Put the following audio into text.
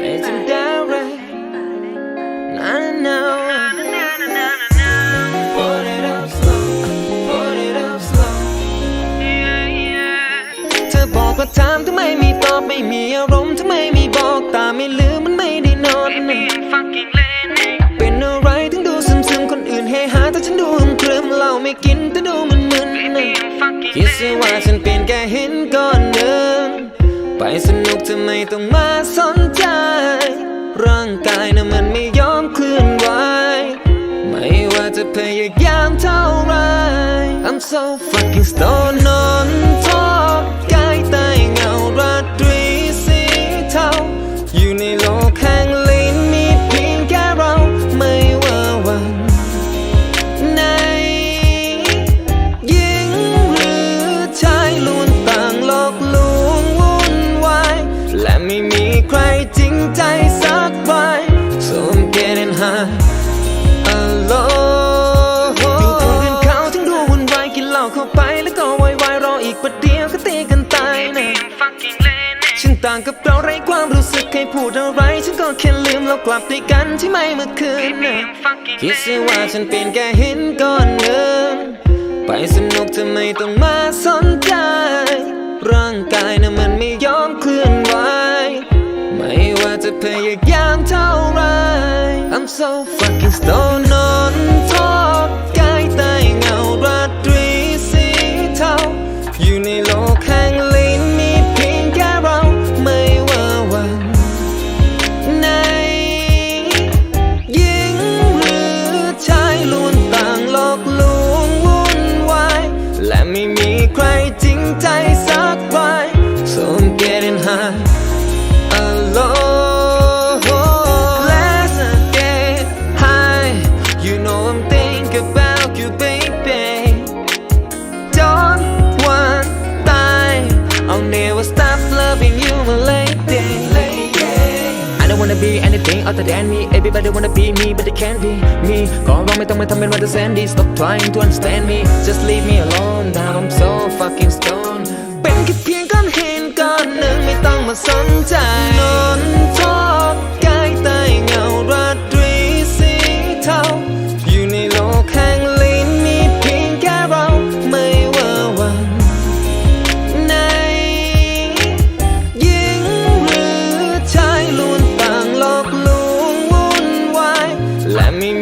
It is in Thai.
Legendary. Na na na. Put it up slow. Put it up slow. เธอบอกว่าถามทำไมไม่ตอบไม่มีอารมณ์ทำไมไม่บอกตาไม่ลืมมันไม่ได้นอนเป็นอะไรถึงดูซึมซึมๆคนอื่นเฮฮาแต่ฉันดูหึมครึมเหล้าไม่กินแต่ดูมันมึนๆคิดซะว่าฉันเป็นแค่หินก้อนหนึ่ง ไปสนุกทำไมต้องมาสนใจ ร่างกายน่ะมันไม่ยอมเคลื่อนไหว ไม่ว่าจะพยายามเท่าไร I'm so fucking stoned ใจสักใบ So I'm getting high alone ดูคนอื่นเขาถึงดูวุ่นวายกินเหล้าเข้าไปแล้วก็วายวายรออีกประเดี๋ยวก็ตีกันตายนะฉันต่างกับเราไร้ความรู้สึกให้พูดอะไร ฉันก็แค่ลืมเรากลับด้วยกันที่ไม่เมื่อคืนนะคิดซะว่าฉันเป็นแค่หินก้อนหนึ่งไปสนุกทำไมต้องมาสนใจ ร่างกายน่ะมันไม่ยอมเคลื่อน จะพยายามเท่าไร I'm so fucking stoned on top กายใต้เงาราตรีสีเทาอยู่ในโลกแห่งลิ้นมีเพียงแค่เราไม่ว่าวันไหนหญิงหรือชายล้วนต่างหลอกลวงวุ่นวายและไม่มีใครจริงใจสักใบ So I'm getting high anything other than me. Everybody wanna be me, but they can't be me. ก็ร้องไม่ต้องมาทำเป็นวันเดอร์แซนดี้ Stop trying to understand me. Just leave me alone. Let me